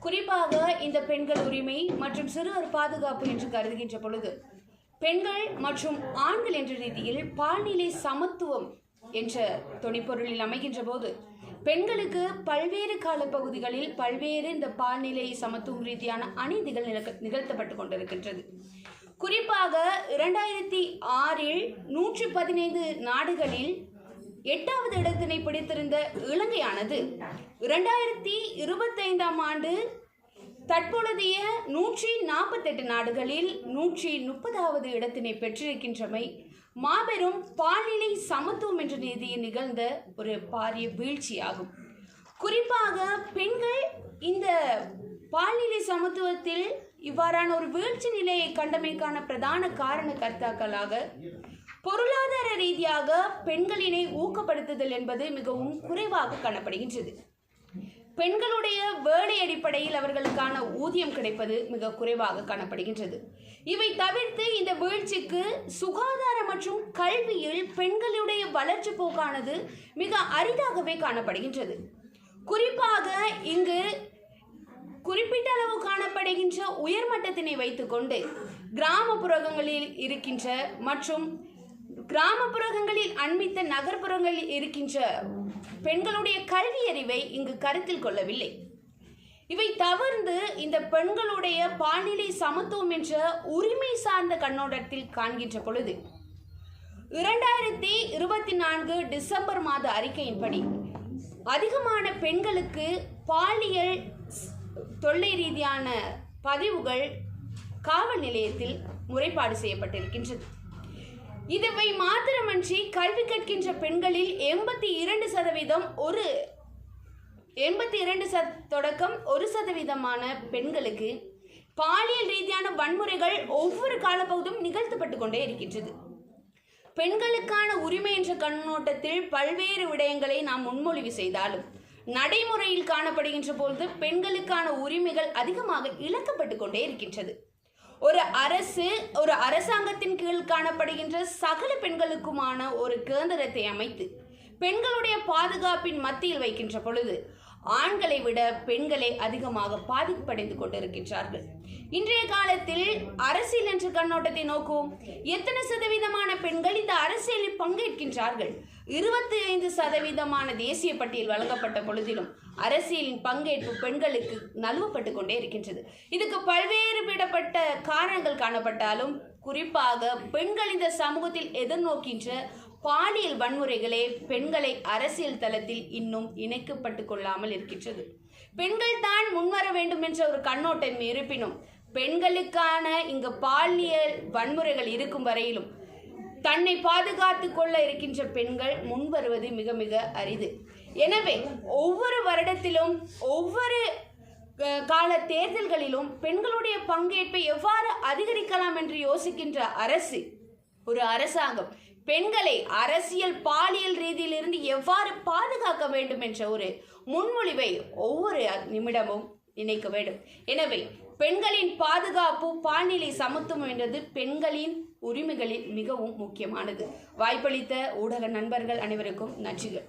குறிப்பாக இந்த பெண்கள் உரிமை மற்றும் சிறுவர் பாதுகாப்பு என்று கருதுகின்ற பொழுது பெண்கள் மற்றும் ஆண்கள் என்ற ரீதியில் பால்நிலை சமத்துவம் என்ற துணைப்பொருளில் அமைகின்ற போது பெண்களுக்கு பல்வேறு காலப்பகுதிகளில் பல்வேறு இந்த பால்நிலை சமத்துவம் ரீதியான அநீதிகள் நிகழ்த்தப்பட்டு கொண்டிருக்கின்றது. குறிப்பாக இரண்டாயிரத்தி ஆறில் நூற்றி பதினைந்து நாடுகளில் எட்டாவது இடத்தினை பிடித்திருந்த இலங்கையானது இரண்டாயிரத்தி இருபத்தைந்தாம் ஆண்டு தற்பொழுதைய நூற்றி நாற்பத்தெட்டு நாடுகளில் நூற்றி முப்பதாவது இடத்தினை பெற்றிருக்கின்றமை மாபெரும் பாலினை சமத்துவம் என்ற ரீதியில் நிகழ்ந்த ஒரு பாரிய வீழ்ச்சியாகும். குறிப்பாக பெண்கள் இந்த பால்நிலை சமத்துவத்தில் இவ்வாறான ஒரு வீழ்ச்சி நிலையை கண்டமைக்கான பிரதான காரண கர்த்தாக்களாக பொருளாதார ரீதியாக பெண்களினை ஊக்கப்படுத்துதல் என்பது மிகவும் குறைவாக காணப்படுகின்றது. பெண்களுடைய வேலை அடிப்படையில் அவர்களுக்கான ஊதியம் கிடைப்பது மிக குறைவாக காணப்படுகின்றது. இவை தவிர்த்து இந்த வீழ்ச்சிக்கு சுகாதார மற்றும் கல்வியில் பெண்களுடைய வளர்ச்சி போக்கானது மிக அரிதாகவே காணப்படுகின்றது. குறிப்பாக இங்கு குறிப்பிட்ட அளவு காணப்படுகின்ற உயர்மட்டத்தினை வைத்துக்கொண்டு கிராமப்புறங்களில் இருக்கின்ற மற்றும் கிராமப்புறங்களில் அண்மித்த நகர்ப்புறங்களில் இருக்கின்ற பெண்களுடைய கல்வி அறிவை இங்கு கருத்தில் கொள்ளவில்லை. இவை தவிர்த்து இந்த பெண்களுடைய பாலிலை சமத்துவம் என்ற உரிமை சார்ந்த கண்ணோட்டத்தில் காண்கின்ற பொழுது இரண்டாயிரத்தி இருபத்தி நான்கு டிசம்பர் மாத அறிக்கையின்படி அதிகமான பெண்களுக்கு பாலியல் தொல்லை ரீதியான பதிவுகள் காவல் நிலையத்தில் முறைப்பாடு செய்யப்பட்டிருக்கின்றது. இதுவை மாத்திரமன்றி கல்வி கற்கின்ற பெண்களில் எண்பத்தி இரண்டு சதவீதம் ஒரு எண்பத்தி இரண்டு சத தொடக்கம் ஒரு சதவீதமான பெண்களுக்கு பாலியல் ரீதியான வன்முறைகள் ஒவ்வொரு காலப்பகுதியும் நிகழ்த்தப்பட்டு கொண்டே இருக்கின்றது. பெண்களுக்கான உரிமை என்ற கண்ணோட்டத்தில் பல்வேறு விடயங்களை நாம் முன்மொழிவு செய்தாலும் நடைமுறையில் காணப்படுகின்ற பொழுது பெண்களுக்கான உரிமைகள் அதிகமாக இழக்கப்பட்டு கொண்டே இருக்கின்றது. ஒரு அரசு ஒரு அரசாங்கத்தின் கீழ் காணப்படுகின்ற சகல பெண்களுக்குமான ஒரு கேந்திரத்தை அமைத்து பெண்களுடைய பாதுகாப்பின் மத்தியில் வைக்கின்ற பொழுது ஆண்களை விட பெண்களே அதிகமாக பாதிப்படைந்து கொண்டிருக்கின்றார்கள். இன்றைய காலத்தில் அரசியல் என்ற கண்ணோட்டத்தை நோக்குவோம். எத்தனை சதவீதமான பெண்கள் இந்த அரசியலில் பங்கேற்கின்றார்கள்? இருபத்தி ஐந்து சதவீதமான தேசிய பட்டியல் வழங்கப்பட்ட பொழுதிலும் அரசியலின் பங்கேற்பு பெண்களுக்கு நழுவப்பட்டு கொண்டே இருக்கின்றது. இதுக்கு பல்வேறு விடப்பட்ட காரணங்கள் காணப்பட்டாலும் குறிப்பாக பெண்கள் இந்த சமூகத்தில் எதிர்நோக்கின்ற பாலியல் வன்முறைகளே பெண்களை அரசியல் தளத்தில் இன்னும் இணைக்கப்பட்டு கொள்ளாமல் இருக்கின்றது. பெண்கள் தான் முன்வர வேண்டும் என்ற ஒரு கண்ணோட்டம் இருப்பினும் பெண்களுக்கான இங்கு பாலியல் வன்முறைகள் இருக்கும் வரையிலும் தன்னை பாதுகாத்து கொள்ள இருக்கின்ற பெண்கள் முன்வருவது மிக மிக அரிது. எனவே ஒவ்வொரு வருடத்திலும் ஒவ்வொரு கால தேர்தல்களிலும் பெண்களுடைய பங்கேற்பை எவ்வாறு அதிகரிக்கலாம் என்று யோசிக்கின்ற அரசு ஒரு அரசாங்கம் பெண்களை அரசியல் பாலியல் ரீதியிலிருந்து எவ்வாறு பாதுகாக்க வேண்டும் என்ற ஒரு முன்மொழிவை ஒவ்வொரு நிமிடமும் நினைக்க வேண்டும். எனவே பெண்களின் பாதுகாப்பு பால்நிலை சமத்துவம் என்றது பெண்களின் உரிமைகளில் மிகவும் முக்கியமானது. வாய்ப்பளித்த ஊடக நண்பர்கள் அனைவருக்கும் நன்றிகள்.